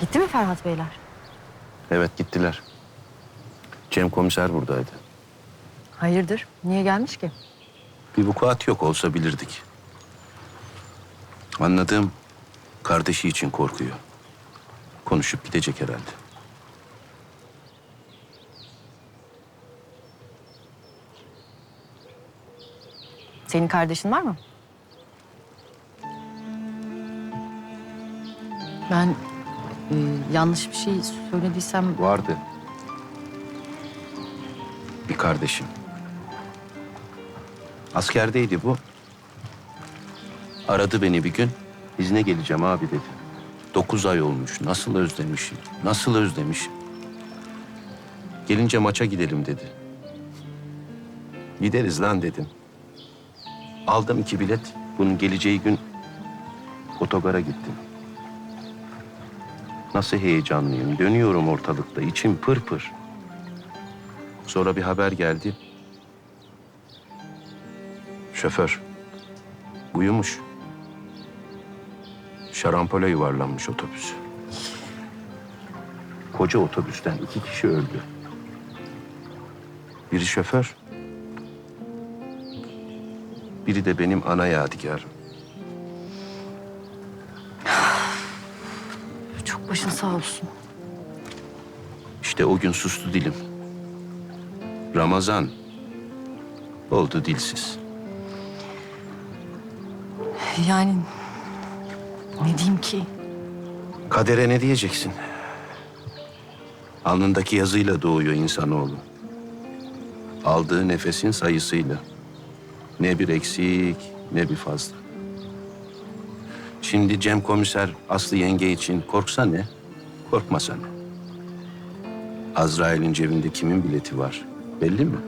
Gitti mi Ferhat Beyler? Evet gittiler. Cem komiser buradaydı. Hayırdır? Niye gelmiş ki? Bir vukuat yok olsa bilirdik. Anladığım kardeşi için korkuyor. Konuşup gidecek herhalde. Senin kardeşin var mı? Ben e, yanlış bir şey söylediysem Vardı. Bir kardeşim. Askerdeydi bu. Aradı beni bir gün. İzne geleceğim abi dedi. Dokuz ay olmuş. Nasıl özlemişim. Nasıl özlemişim. Gelince maça gidelim dedi. Gideriz lan dedim. Aldım iki bilet. Bunun geleceği gün otogara gittim. Nasıl heyecanlıyım. Dönüyorum ortalıkta. içim pır pır. Sonra bir haber geldi. Şoför uyumuş. Şarampole yuvarlanmış otobüs. Koca otobüsten iki kişi öldü. Biri şoför. Biri de benim ana yadigarım. Çok başın sağ olsun. İşte o gün sustu dilim. Ramazan oldu dilsiz. Yani ne diyeyim ki? Kadere ne diyeceksin? Alnındaki yazıyla doğuyor insanoğlu. Aldığı nefesin sayısıyla. Ne bir eksik ne bir fazla. Şimdi Cem komiser Aslı yenge için korksa ne, korkmasa ne? Azrail'in cebinde kimin bileti var belli mi?